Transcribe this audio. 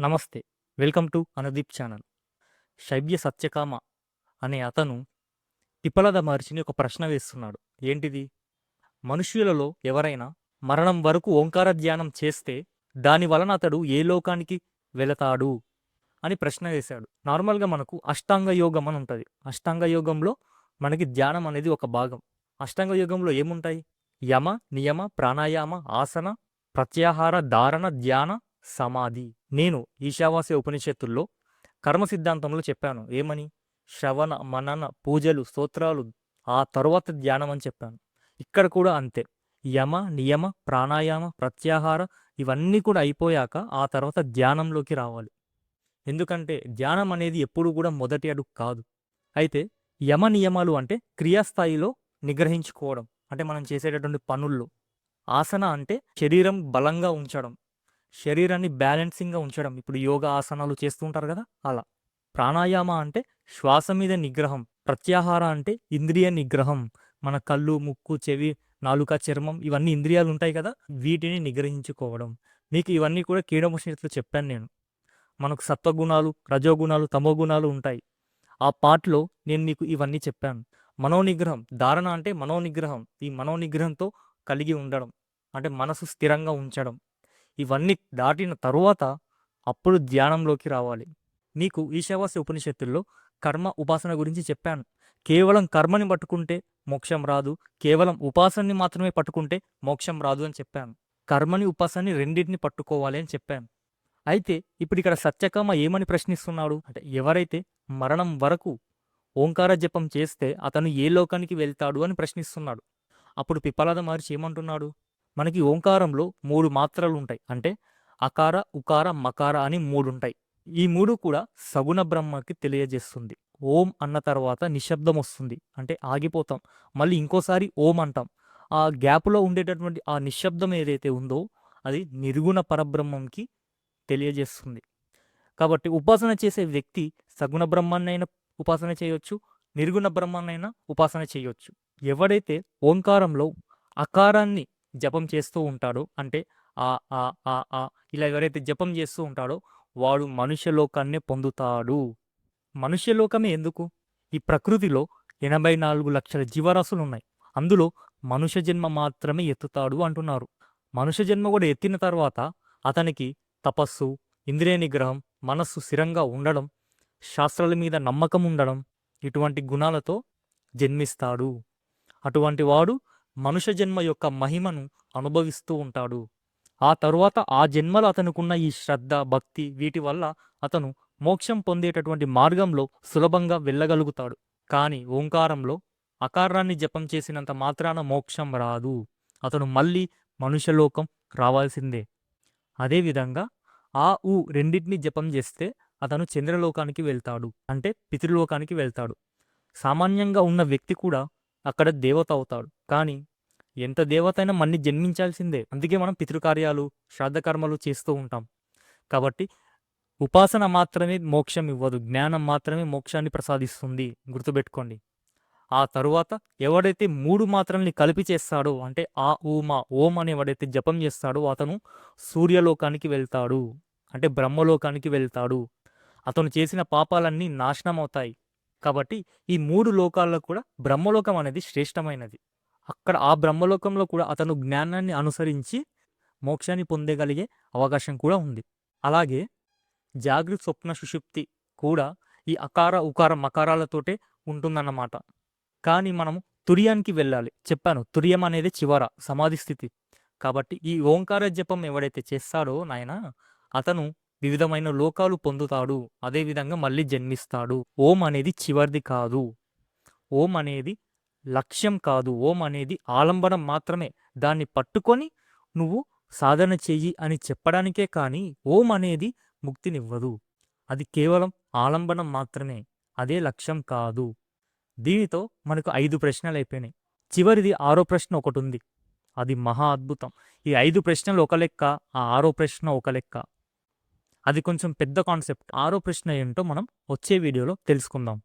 నమస్తే welcome to Anudeep channel. Shaivya Satyakama అనే అతను టిపలద మహర్షిని ఒక ప్రశ్న వేస్తున్నాడు. ఏంటిది? మనుష్యులలో ఎవరైనా మరణం వరకు ఓంకార ధ్యానం చేస్తే దాని వలన అతడు ఏ లోకానికి వెళతాడు? అని ప్రశ్న వేశాడు. నార్మల్గా మనకు అష్టాంగ యోగం అని ఉంటుంది. అష్టాంగ యోగంలో మనకి ధ్యానం అనేది ఒక భాగం. అష్టాంగ యోగంలో ఏముంటాయి? యమ నియమ ప్రాణాయామ ఆసన ప్రత్యాహార ధారణ ధ్యాన సమాధి. నేను ఈశావాస్య ఉపనిషత్తుల్లో కర్మ సిద్ధాంతంలో చెప్పాను. ఏమని? శ్రవణ మనన పూజలు స్తోత్రాలు ఆ తరువాత ధ్యానం అని చెప్పాను. ఇక్కడ కూడా అంతే. యమ నియమ ప్రాణాయామ ప్రత్యాహార ఇవన్నీ కూడా అయిపోయాక ఆ తర్వాత ధ్యానంలోకి రావాలి. ఎందుకంటే ధ్యానం అనేది ఎప్పుడూ కూడా మొదటి అడుగు కాదు. అయితే యమ నియమాలు అంటే క్రియాస్థాయిలో నిగ్రహించుకోవడం. అంటే మనం చేసేటటువంటి పనుల్లో. ఆసన అంటే శరీరం బలంగా ఉంచడం. శరీరాన్ని బ్యాలెన్సింగ్గా ఉంచడం. ఇప్పుడు యోగా ఆసనాలు చేస్తుంటారు కదా అలా. ప్రాణాయామ అంటే శ్వాస మీద నిగ్రహం ప్రత్యాహార అంటే ఇంద్రియ నిగ్రహం. మన కళ్ళు ముక్కు చెవి నాలుక చర్మం ఇవన్నీ ఇంద్రియాలు ఉంటాయి కదా వీటిని నిగ్రహించుకోవడం. మీకు ఇవన్నీ కూడా కీడముషిత్తులు చెప్పాను నేను. మనకు సత్వగుణాలు రజోగుణాలు తమోగుణాలు ఉంటాయి. ఆ పాటలో నేను మీకు ఇవన్నీ చెప్పాను. మనోనిగ్రహం ధారణ అంటే మనోనిగ్రహం. ఈ మనోనిగ్రహంతో కలిగి ఉండడం. అంటే మనసు స్థిరంగా ఉంచడం. ఇవన్నీ దాటిన తరువాత అప్పుడు ధ్యానంలోకి రావాలి. నీకు ఈశావాస్య ఉపనిషత్తుల్లో కర్మ ఉపాసన గురించి చెప్పాను. కేవలం కర్మని పట్టుకుంటే మోక్షం రాదు. కేవలం ఉపాసనని మాత్రమే పట్టుకుంటే మోక్షం రాదు అని చెప్పాను. కర్మని ఉపాసనని రెండింటిని పట్టుకోవాలి అని చెప్పాను. అయితే ఇప్పుడు ఇక్కడ సత్యకామ ఏమని ప్రశ్నిస్తున్నాడు? అంటే ఎవరైతే మరణం వరకు ఓంకార జపం చేస్తే అతను ఏ లోకానికి వెళ్తాడు అని ప్రశ్నిస్తున్నాడు. అప్పుడు పిప్పలాద మహర్షి ఏమంటున్నాడు? మనకి ఓంకారంలో మూడు మాత్రలు ఉంటాయి అంటే అకార ఉకార మకార అని మూడు ఉంటాయి ఈ మూడు కూడా సగుణ బ్రహ్మకి తెలియజేస్తుంది. ఓం అన్న తర్వాత నిశ్శబ్దం వస్తుంది. అంటే ఆగిపోతాం. మళ్ళీ ఇంకోసారి ఓం అంటాం. ఆ గ్యాప్లో ఉండేటటువంటి ఆ నిశ్శబ్దం ఏదైతే ఉందో అది నిర్గుణ పరబ్రహ్మంకి తెలియజేస్తుంది. కాబట్టి ఉపాసన చేసే వ్యక్తి సగుణ బ్రహ్మాన్నైనా ఉపాసన చేయొచ్చు నిర్గుణ బ్రహ్మాన్నైనా ఉపాసన చేయొచ్చు. ఎవడైతే ఓంకారంలో అకారాన్ని జపం చేస్తూ ఉంటాడో. అంటే ఆ ఆ ఆ ఆ ఇలా ఎవరైతే జపం చేస్తూ ఉంటాడో వాడు మనుష్యలోకాన్నే పొందుతాడు. మనుష్యలోకమే ఎందుకు? ఈ ప్రకృతిలో ఎనభై నాలుగు లక్షల జీవరాశులు ఉన్నాయి. అందులో మనుష్య జన్మ మాత్రమే ఎత్తుతాడు అంటున్నారు. మనుష్య జన్మ కూడా ఎత్తిన తర్వాత అతనికి తపస్సు ఇంద్రియ నిగ్రహం మనస్సు స్థిరంగా ఉండడం శాస్త్రాల మీద నమ్మకం ఉండడం ఇటువంటి గుణాలతో జన్మిస్తాడు. అటువంటి వాడు మనుష్య జన్మ యొక్క మహిమను అనుభవిస్తూ ఉంటాడు. ఆ తరువాత ఆ జన్మలో అతనుకున్న ఈ శ్రద్ధ భక్తి వీటి వల్ల అతను మోక్షం పొందేటటువంటి మార్గంలో సులభంగా వెళ్ళగలుగుతాడు. కానీ ఓంకారంలో అకారాన్ని జపం చేసినంత మాత్రాన మోక్షం రాదు. అతను మళ్ళీ మనుష్యలోకం రావాల్సిందే. అదేవిధంగా ఆ ఊ రెండింటిని జపం చేస్తే అతను చంద్రలోకానికి వెళ్తాడు. అంటే పితృలోకానికి వెళ్తాడు. సామాన్యంగా ఉన్న వ్యక్తి కూడా అక్కడ దేవత అవుతాడు. కానీ ఎంత దేవత అయినా మన్ని జన్మించాల్సిందే. అందుకే మనం పితృకార్యాలు శ్రాద్ధకర్మలు చేస్తూ ఉంటాం. కాబట్టి ఉపాసన మాత్రమే మోక్షం ఇవ్వదు. జ్ఞానం మాత్రమే మోక్షాన్ని ప్రసాదిస్తుంది. గుర్తుపెట్టుకోండి. ఆ తరువాత ఎవడైతే మూడు మాత్రల్ని కలిపి చేస్తాడో అంటే ఆ ఊమా ఓం అని ఎవడైతే జపం చేస్తాడో అతను సూర్యలోకానికి వెళ్తాడు. అంటే బ్రహ్మలోకానికి వెళ్తాడు. అతను చేసిన పాపాలన్నీ నాశనం అవుతాయి. కాబట్టి ఈ మూడు లోకాల్లో కూడా బ్రహ్మలోకం అనేది శ్రేష్టమైనది. అక్కడ ఆ బ్రహ్మలోకంలో కూడా అతను జ్ఞానాన్ని అనుసరించి మోక్షాన్ని పొందగలిగే అవకాశం కూడా ఉంది. అలాగే జాగృత స్వప్న సుషుప్తి కూడా ఈ అకార ఉకార మకారాలతోటే ఉంటుందన్నమాట. కానీ మనము తురియానికి వెళ్ళాలి. చెప్పాను తురియం అనేది చివర సమాధి స్థితి. కాబట్టి ఈ ఓంకార జపం ఎవడైతే చేస్తాడో నాయన అతను వివిధమైన లోకాలు పొందుతాడు. అదేవిధంగా మళ్ళీ జన్మిస్తాడు. ఓం అనేది చివరిది కాదు. ఓం అనేది లక్ష్యం కాదు. ఓం అనేది ఆలంబనం మాత్రమే. దాన్ని పట్టుకొని నువ్వు సాధన చెయ్యి అని చెప్పడానికే కానీ ఓం అనేది ముక్తినివ్వదు. అది కేవలం ఆలంబనం మాత్రమే. అదే లక్ష్యం కాదు. దీనితో మనకు ఐదు ప్రశ్నలు అయిపోయినాయి. చివరిది ఆరో ప్రశ్న ఒకటి ఉంది. అది మహా అద్భుతం. ఈ ఐదు ప్రశ్నలు ఒక లెక్క ఆ ఆరో ప్రశ్న ఒక లెక్క. అది కొంచెం పెద్ద కాన్సెప్ట్. ఆరో ప్రశ్న ఏంటో మనం వచ్చే వీడియోలో తెలుసుకుందాం.